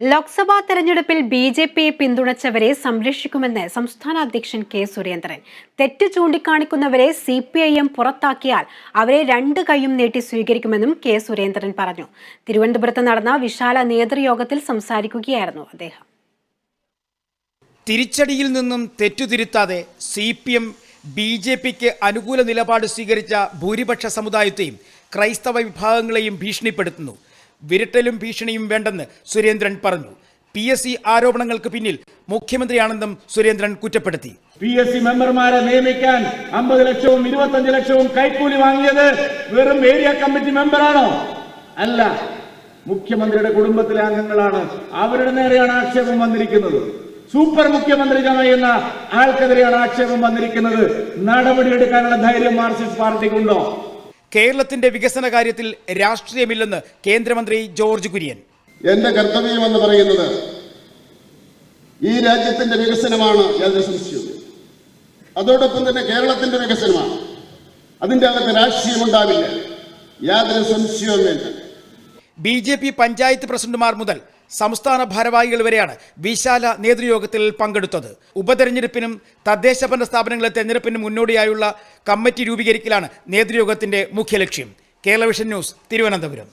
ലോക്സഭാ തെരഞ്ഞെടുപ്പിൽ B J പിയെ പിന്തുണച്ചവരെ സംരക്ഷിക്കുമെന്ന് സംസ്ഥാന അധ്യക്ഷൻ കെ സുരേന്ദ്രൻ. തെറ്റ് ചൂണ്ടിക്കാണിക്കുന്നവരെ സി പി ഐ എം പുറത്താക്കിയാൽ അവരെ രണ്ട് കൈയും നീട്ടി സ്വീകരിക്കുമെന്നും കെ സുരേന്ദ്രൻ പറഞ്ഞു. തിരുവനന്തപുരത്ത് നടന്ന വിശാല നേതൃയോഗത്തിൽ സംസാരിക്കുകയായിരുന്നു അദ്ദേഹം. തിരിച്ചടിയിൽ നിന്നും തെറ്റുതിരുത്താതെ C P M B J പിക്ക് അനുകൂല നിലപാട് സ്വീകരിച്ച ഭൂരിപക്ഷ സമുദായത്തെയും ക്രൈസ്തവ വിഭാഗങ്ങളെയും ഭീഷണിപ്പെടുത്തുന്നു. വിരട്ടലും ഭീഷണിയും വേണ്ടെന്ന് സുരേന്ദ്രൻ പറഞ്ഞു. പി എസ് സി ആരോപണങ്ങൾക്ക് പിന്നിൽ മുഖ്യമന്ത്രിയാണെന്നും സുരേന്ദ്രൻ കുറ്റപ്പെടുത്തി. പി എസ് സി മെമ്പർമാരെ നിയമിക്കാൻ അമ്പത് ലക്ഷവും ഇരുപത്തഞ്ച് ലക്ഷവും കൈക്കൂലി വാങ്ങിയത് വെറും ഏരിയ കമ്മിറ്റി മെമ്പറാണോ? അല്ല മുഖ്യമന്ത്രിയുടെ കുടുംബത്തിലെ അംഗങ്ങളാണ്. അവരുടെ നേരെയാണ് ആക്ഷേപം വന്നിരിക്കുന്നത്. സൂപ്പർ മുഖ്യമന്ത്രി ചമയുന്ന ആൾക്കെതിരെയാണ് ആക്ഷേപം വന്നിരിക്കുന്നത്. നടപടിയെടുക്കാനുള്ള ധൈര്യം മാർക്സിസ്റ്റ് പാർട്ടിക്കുണ്ടോ? കേരളത്തിന്റെ വികസന കാര്യത്തിൽ രാഷ്ട്രീയമില്ലെന്ന് കേന്ദ്രമന്ത്രി ജോർജ് കുര്യൻ. എന്റെ കർത്തവ്യം എന്ന് പറയുന്നത് ഈ രാജ്യത്തിന്റെ വികസനമാണ് യാതൊരു സംശയവും അതോടൊപ്പം തന്നെ കേരളത്തിന്റെ വികസനമാണ്. അതിന്റെ അകത്ത് രാഷ്ട്രീയം ഉണ്ടാവില്ല യാതൊരു സംശയവും വേണ്ട ബി ജെ പി പഞ്ചായത്ത് പ്രസിഡന്റുമാർ മുതൽ സംസ്ഥാന ഭാരവാഹികൾ വരെയാണ് വിശാല നേതൃയോഗത്തിൽ പങ്കെടുത്തത്. ഉപതെരഞ്ഞെടുപ്പിനും തദ്ദേശ ഭരണ സ്ഥാപനങ്ങളെ തെരഞ്ഞെടുപ്പിനും മുന്നോടിയായുള്ള കമ്മിറ്റി രൂപീകരിക്കലാണ് നേതൃയോഗത്തിന്റെ മുഖ്യ ലക്ഷ്യം കേരള വിഷൻ ന്യൂസ് തിരുവനന്തപുരം.